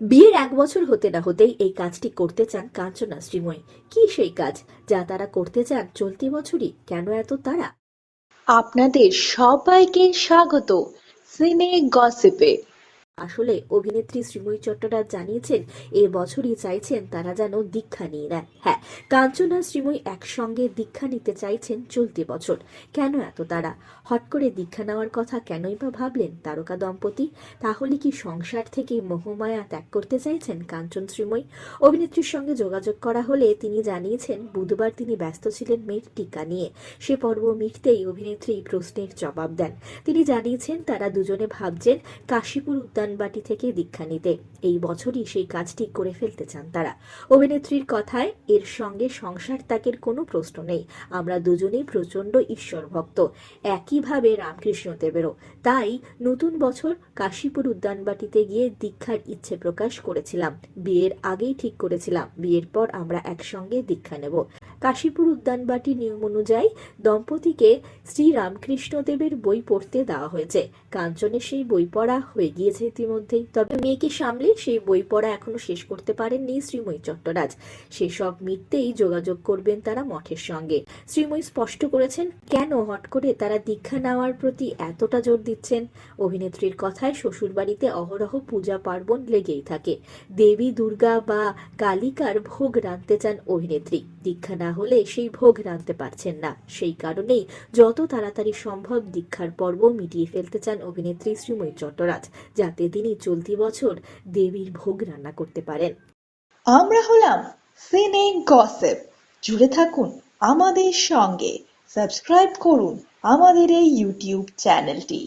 বিয়ের এক বছর হতে না হতেই এই কাজটি করতে চান কাঞ্চনা শ্রীময়। কি সেই কাজ যা তারা করতে চান চলতি বছরই? কেন এত তারা আপনাদের সবাইকে স্বাগত। সিনে গসিপে। আসলে অভিনেত্রী শ্রীময়ী চট্টরাজ জানিয়েছেন, এ বছরই চাইছেন তারা যেন দীক্ষা নিয়ে নেন। হ্যাঁ কাঞ্চনা শ্রীময়ী একসঙ্গে দীক্ষা নিতে চাইছেন চলতি বছর। কেন এত তারা হট করে দীক্ষা নেওয়ার কথা কেনই বা ভাবলেন তারকা দম্পতি? তাহলে কি সংসার থেকে মোহমায়া ত্যাগ করতে চাইছেন কাঞ্চন শ্রীময়ী? অভিনেত্রীর সঙ্গে যোগাযোগ করা হলে তিনি জানিয়েছেন, বুধবার তিনি ব্যস্ত ছিলেন মেয়ের টিকা নিয়ে। সে পর্ব মিটতেই অভিনেত্রী প্রশ্নের জবাব দেন। তিনি জানিয়েছেন, তারা দুজনে ভাবছেন, কাশীপুর উদ্যানবাটি থেকে দীক্ষা নিতে। এই বছরই সেই কাজটি করে ফেলতে চান তারা। অভিনেত্রীর কথায়, এর সঙ্গে সংসার ত্যাগের কোনো প্রশ্ন নেই। আমরা দুজনেই প্রচণ্ড ঈশ্বর ভক্ত একইভাবে রামকৃষ্ণ দেবেরও তাই নতুন বছর কাশীপুর উদ্যানবাটিতে গিয়ে দীক্ষার ইচ্ছে প্রকাশ করেছিলাম। বিয়ের আগেই ঠিক করেছিলাম। বিয়ের পর আমরা একসঙ্গে দীক্ষা নেব। কাশীপুর উদ্যানবাটি নিয়ম অনুযায়ী দম্পতিকে শ্রী রামকৃষ্ণ দেবের বই পড়তে দেওয়া হয়েছে। কাঞ্চনের সেই বই পড়া হয়ে গিয়েছে ইতিমধ্যেই। তবে মেয়েকে সামলে সেই বই পড়া এখনও শেষ করতে পারেননি শ্রীময়ী চট্টরাজ। সেসব মিটতেই যোগাযোগ করবেন তারা মঠের সঙ্গে। শ্রীময়ী স্পষ্ট করেছেন, কেন হট করে তারা দীক্ষা নেওয়ার প্রতি এতটা জোর দিচ্ছেন? অভিনেত্রীর কথায় শ্বশুরবাড়িতে অহরহ পূজা পার্বণ লেগেই থাকে। দেবী দুর্গা বা কালিকার ভোগ রাঁধতে চান অভিনেত্রী। দীক্ষা না হলে সেই ভোগ রাঁধতে পারছেন না। সেই কারণেই যত তাড়াতাড়ি সম্ভব দীক্ষার পর্ব মিটিয়ে ফেলতে চান অভিনেত্রী শ্রীময়ী চট্টরাজ। যাতে তিনি চলতি বছর দেবীর ভোগ রান্না করতে পারেন। আমরা হলাম সিনে গসেপ। জুড়ে থাকুন আমাদের সঙ্গে। সাবস্ক্রাইব করুন আমাদের এই ইউটিউব চ্যানেলটি।